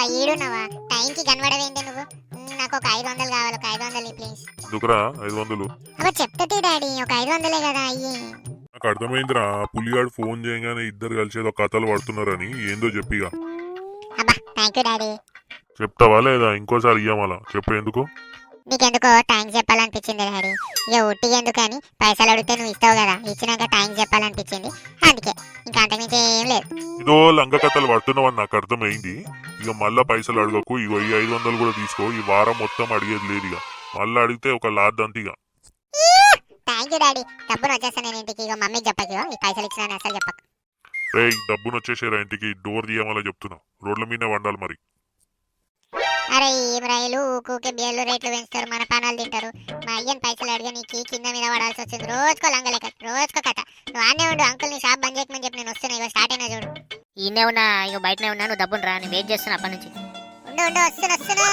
టైంకి కనబడవేంటి నువ్వు? నాకు ఒక ఐదు వందలు కావాలి ఒక ఐదు వందలు ప్లీజ్. ఐదు వందలు? చెప్తే డాడీ ఒక ఐదు వందలే కదా అయ్యి. నాకు అర్థమైందిరా పులిగాడు ఫోన్ చేయగానే ఇద్దరు కలిసి ఏదో కథలు పడుతున్నారని ఏందో చెప్పిగా అబ్బా థ్యాంక్ యూ డాడీ. చెప్తావా లేదా? ఇంకోసారి ఇయ్యమలా. చెప్పేందుకు నీకెందుకో థ్యాంక్స్ చెప్పాలనిపించింది డాడీ. ఇక ఒట్టిగా ఎందుకు అని పైసలు అడిగితే నువ్వు ఇస్తావు కదా. ఇచ్చినాక థ్యాంక్స్ చెప్పాలనిపించింది. అందుకే ఇంకా అంతకుమించి ఏం లేదు. ఇదో లంగ కథలు పడుతున్నావని నాకు అర్థమైంది. ఇక మళ్ళా పైసలు అడగకు. ఇగో ఈ ఐదు వందలు కూడా తీసుకో. ఈ వారం మొత్తం అడిగేది లేదు ఇక. మళ్ళీ అడిగితే ఒక లాద్దంతి ఇక. Thank you daddy. డబ్బును వచ్చేస్తాను నేను ఇంటికి. ఇక మమ్మీకి చెప్పకు ఈ పైసలు ఇచ్చిన అసలు చెప్పకు. రే డబ్బును వచ్చేసారా ఇంటికి? డోర్ తీయమలా చెప్తున్నా. రోడ్ల మీదనే వండాలి మరి. అరే రైలు ఊకూకే బియ్యలు రేట్లు పెంచుతారు మన పానాలు తింటారు. మా అయ్యని పైసలు అడిగా నీకు కింద మీద పడాల్సి వచ్చింది. రోజుకో లంగలేక రోజుకో కథ. నువ్వు ఆనే ఉండు అంకుల్ నీ షాప్ బంద్ చేయకమని చెప్పి నేను వస్తున్నా. ఇగో స్టార్ట్ అయినా చూడు. ఈయనే ఉన్నా ఇక బయటనే ఉన్నా నువ్వు డబ్బును రా నేను వెయిట్ చేస్తున్నా అప్పటి నుంచి. ఉండు ఉండు వస్తున్నా వస్తున్నా.